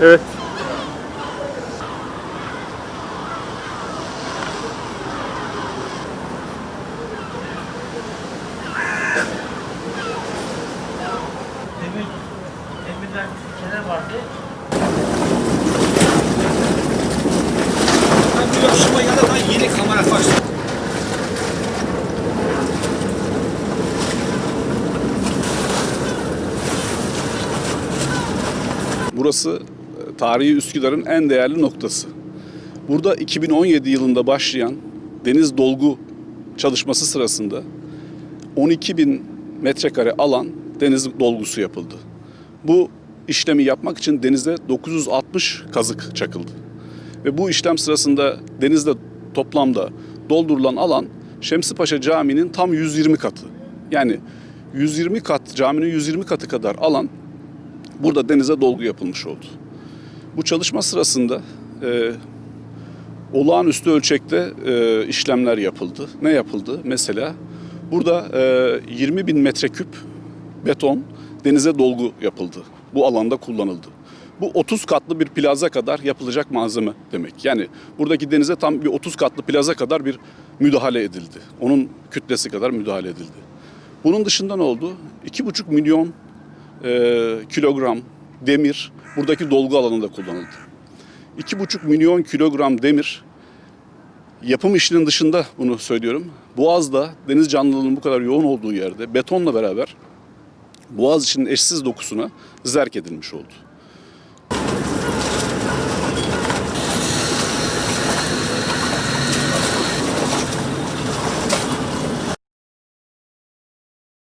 Evet. Demir, demirden kenar vardı. Ben bu yarışma yaratan yeni kamera taşıdım. Burası tarihi Üsküdar'ın en değerli noktası. Burada 2017 yılında başlayan deniz dolgu çalışması sırasında 12 bin metrekare alan deniz dolgusu yapıldı. Bu işlemi yapmak için denizde 960 kazık çakıldı. Ve bu işlem sırasında denizde toplamda doldurulan alan Şemsipaşa Camii'nin tam 120 katı. Yani 120 kat, caminin 120 katı kadar alan burada denize dolgu yapılmış oldu. Bu çalışma sırasında e, olağanüstü ölçekte e, işlemler yapıldı. Ne yapıldı? Mesela burada e, 20 bin metreküp beton denize dolgu yapıldı. Bu alanda kullanıldı. Bu 30 katlı bir plaza kadar yapılacak malzeme demek. Yani buradaki denize tam bir 30 katlı plaza kadar bir müdahale edildi. Onun kütlesi kadar müdahale edildi. Bunun dışında ne oldu? 2,5 milyon e, kilogram demir buradaki dolgu alanında kullanıldı. 2,5 milyon kilogram demir yapım işinin dışında bunu söylüyorum. Boğaz'da deniz canlılığının bu kadar yoğun olduğu yerde betonla beraber Boğaz içinin eşsiz dokusuna zerk edilmiş oldu.